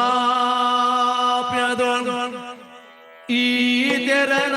പ്രാപ്യത ഈ തരണ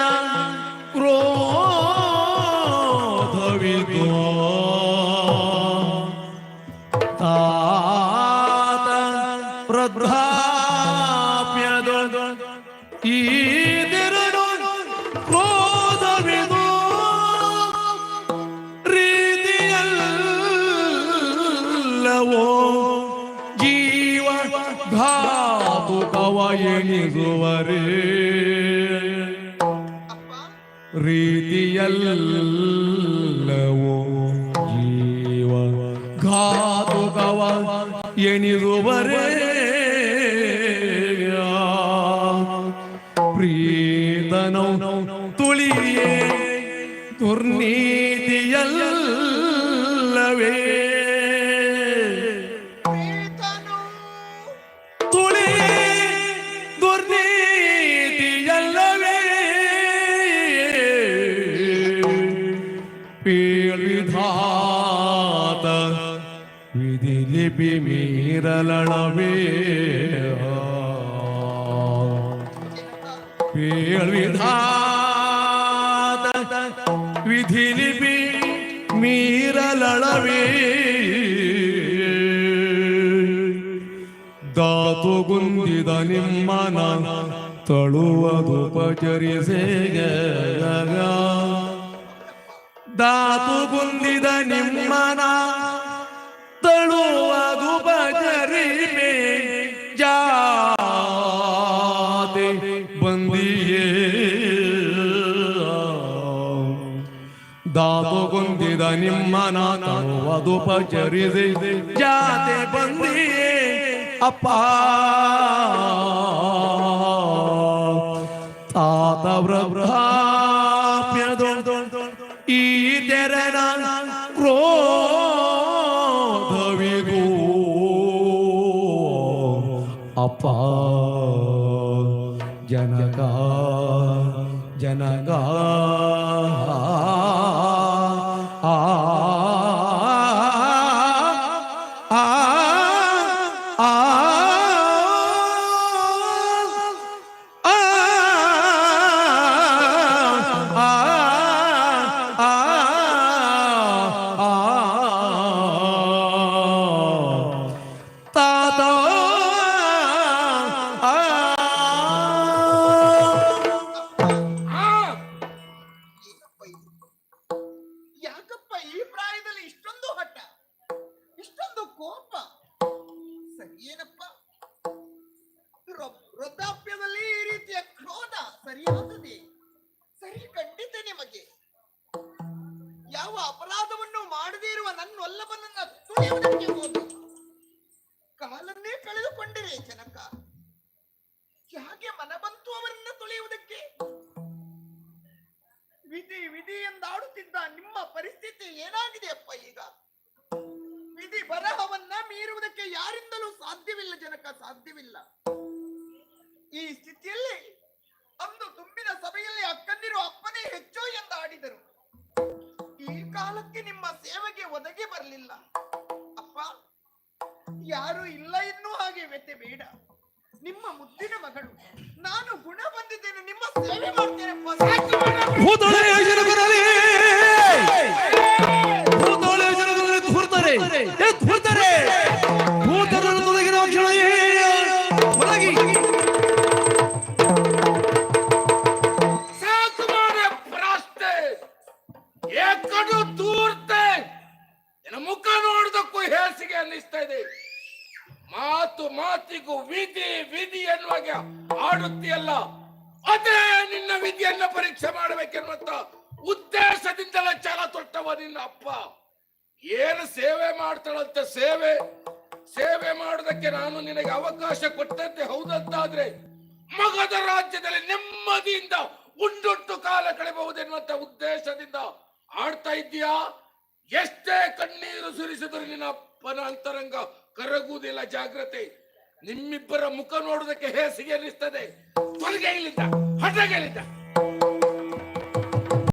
ಎಣಿಸುವರೇ ಅಪ್ಪ ರೀತಿಯಲ್ಲವೋ ಜೀವ ಘಾತುಕವ ಎಣಿರುವರೇ ಪ್ರೀತನೌ ತುಳಿಯೇ ದುರ್ನೀತಿಯಲ್ಲವೇ ಪೀಳಿಧಾತ ವಿಧಿ ಲಿಪಿ ಮೀರಲಳವೇ. ಪೀಳಿಧಾತ ವಿಧಿ ಲಿಪಿ ಮೀರಲಳವೇ. ದಾತು ಗುಂದಿದ ನಿಮ್ಮನ ತಳುವುದು ಪಚರಿಸೇಗ ದಾತು ಗುಂದಿದ ನಿಮ್ಮನ ತಳುವುದು ಪಚರಿಮೆ ಜಾತೆ ಬಂದಿಯೇ. ದಾತು ಗುಂದಿದ ನಿಮ್ಮನ ತಳುವದು ಬಜರಿದೆ ಜಾತೆ ಬಂದಿಯೇ. ಅಪ್ಪ, ತಾತ ಈ ತೆರನ ಕ್ರೋಧವಿಗೂ ಅಪ್ಪ ಜನಕ ಜನಕ ಏನಪ್ಪ? ವೃದ್ಧಾಪ್ಯದಲ್ಲಿ ಈ ರೀತಿಯ ಕ್ರೋಧ ಸರಿಯಾದದೆ? ಸರಿ, ಖಂಡಿತ ನಿಮಗೆ. ಯಾವ ಅಪರಾಧವನ್ನು ಮಾಡದೇ ಇರುವ ನನ್ನೊಲ್ಲವನನ್ನ ತುಳಿಯುವುದಕ್ಕೆ ಹೋದು ಕಾಲನ್ನೇ ಕಳೆದುಕೊಂಡಿರಿ, ಜನಕ. ಯಾಕೆ ಮನ ಬಂತು ಅವರನ್ನ ತುಳಿಯುವುದಕ್ಕೆ? ವಿಧಿ ವಿಧಿ ಎಂದಾಡುತ್ತಿದ್ದ ನಿಮ್ಮ ಪರಿಸ್ಥಿತಿ ಏನಾಗಿದೆಯಪ್ಪ ಈಗ? ವಿಧಿ ಬರಹವನ್ನ ಮೀರುವುದಕ್ಕೆ ಯಾರಿಂದಲೂ ಸಾಧ್ಯವಿಲ್ಲ ಜನಕ, ಸಾಧ್ಯವಿಲ್ಲ. ಈ ಸ್ಥಿತಿಯಲ್ಲಿ ಅಂದು ತುಂಬಿದ ಸಭೆಯಲ್ಲಿ ಅಕ್ಕಂದಿರು ಅಪ್ಪನೇ ಹೆಚ್ಚು ಎಂದಾಡಿದರು. ಈ ಕಾಲಕ್ಕೆ ನಿಮ್ಮ ಸೇವೆಗೆ ಒದಗಿ ಬರಲಿಲ್ಲ. ಅಪ್ಪ, ಯಾರು ಇಲ್ಲ ಇನ್ನೂ ಹಾಗೆ ವ್ಯತೆ ಬೇಡ. ನಿಮ್ಮ ಮುದ್ದಿನ ಮಗಳು, ನಾನು ಗುಣ ಬಂದಿದ್ದೇನೆ ನಿಮ್ಮ ಸೇವೆ ಮಾಡ್ತೇನೆಪ್ಪ ಮಾತು ಮಾತಿಗೂ ವಿಧಿ ವಿಧಿ ಎನ್ನುವಾಗ ಆಡುತ್ತೀಯಲ್ಲ, ಅದೇ ನಿನ್ನ ವಿಧಿಯನ್ನ ಪರೀಕ್ಷೆ ಮಾಡಬೇಕೆನ್ನುವಂತ ಉದ್ದೇಶದಿಂದಲೇ ಚಾಲ ತೊಟ್ಟವ ನಿನ್ನ ಅಪ್ಪ. ಏನು ಸೇವೆ ಮಾಡ್ತಾಳಂತೆ ಸೇವೆ ಸೇವೆ ಮಾಡೋದಕ್ಕೆ ನಾನು ನಿನಗೆ ಅವಕಾಶ ಕೊಟ್ಟಂತೆ ಹೌದಂತಾದ್ರೆ ಮಗದ ರಾಜ್ಯದಲ್ಲಿ ನೆಮ್ಮದಿಯಿಂದ ಉಂಡುಂಟು ಕಾಲ ಕಳೆಯಬಹುದೆನ್ನುವಂತ ಉದ್ದೇಶದಿಂದ ಆಡ್ತಾ ಇದ್ದೀಯಾ? ಎಷ್ಟೇ ಕಣ್ಣೀರು ಸುರಿಸಿದ್ರು ನಿನ್ನ ಅಪ್ಪನ ಅಂತರಂಗ ಕರಗುವುದಿಲ್ಲ ಜಾಗ್ರತೆ. ನಿಮ್ಮಿಬ್ಬರ ಮುಖ ನೋಡೋದಕ್ಕೆ ಹೇಸಿಗೆ ಅನ್ನಿಸ್ತದೆ. ಹೊರಗೆ ಇಲ್ಲಿದ್ದ ಹಟಗೆ ಇಲ್ಲಿಂದ